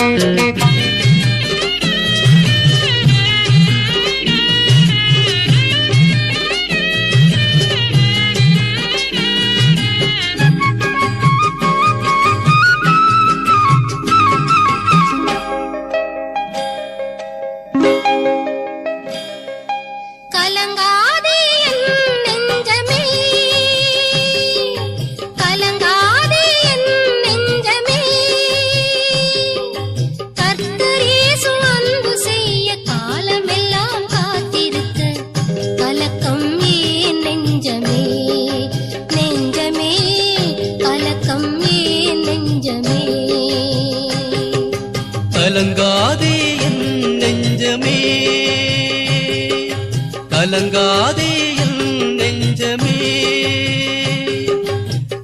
Mm-hmm. கலங்காதே என் நெஞ்சமே. கலங்காதே என் நெஞ்சமே.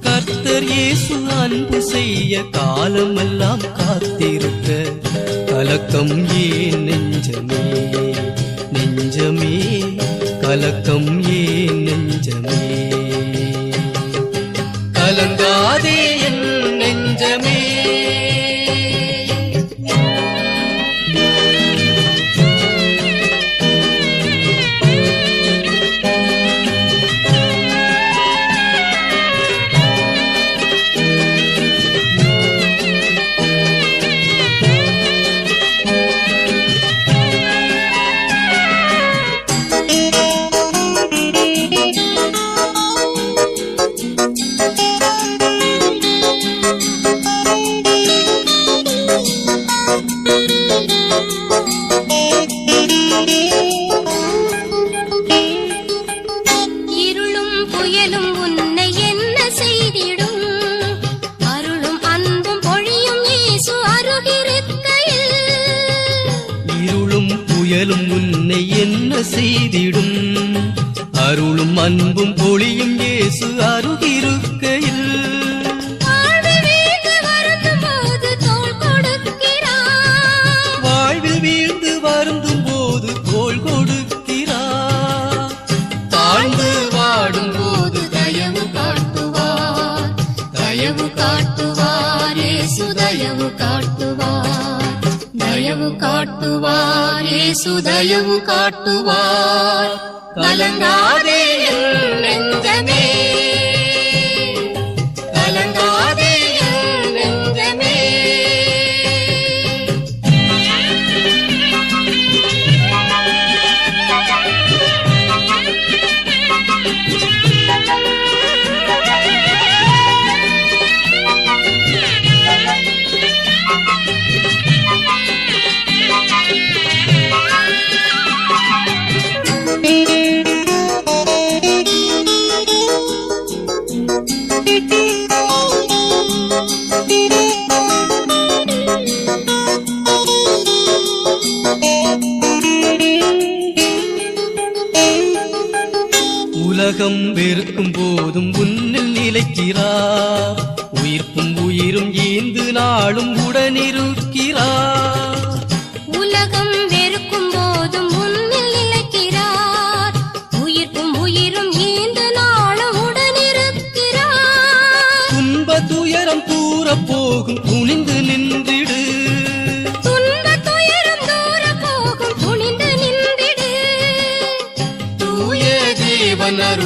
கர்த்தர் இயேசு அன்பு செய்ய காலமெல்லாம் காத்திருக்க கலக்கம் ஏன் நெஞ்சமே? நெஞ்சமே கலக்கம் ஏன் நெஞ்சமே? கலங்காதே புயலும் உன்னை என்ன செய்திடும்? அருளும் அன்பும் பொழியும் இயேசு அருகிருக்கையில். இருளும் புயலும் உன்னை என்ன செய்திடும்? அருளும் அன்பும் பொழியும் இயேசு தயவு காட்டுவார் தயவு காட்டுவார் ஏசு தயவு காட்டுவார் கலங்காதே வெறுக்கும் போதும் உன்னில் நிலைக்கிறார் உயிர்ப்பும் உயிரும் ஈந்து நாளும் உடனிருக்கிறார் உலகம் வெறுக்கும் போதும் உன்னில் நிலைக்கிறார் உயிர்க்கும் உயிரும் ஈந்த நாளும் உடனிருக்கிறார் துன்ப துயரம் தூர போகும் துணிந்து நின்றிடு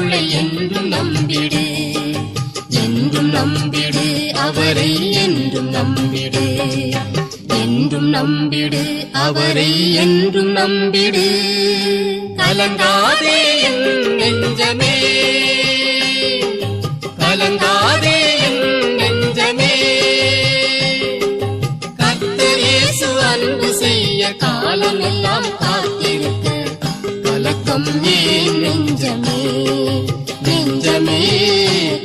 தேவன் அருளை என்றும் நம்பிடு. என்றும் நம்பிடு அவரை என்றும் நம்பிடு. என்றும் நம்பிடு அவரை என்றும் நம்பிடு. கலங்காதே என் நெஞ்சமே. கலங்காதே கலக்கம் ஏன் நெஞ்சமே நெஞ்சமே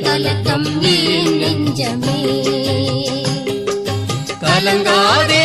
கலக்கம் ஏன் நெஞ்சமே. கலங்காதே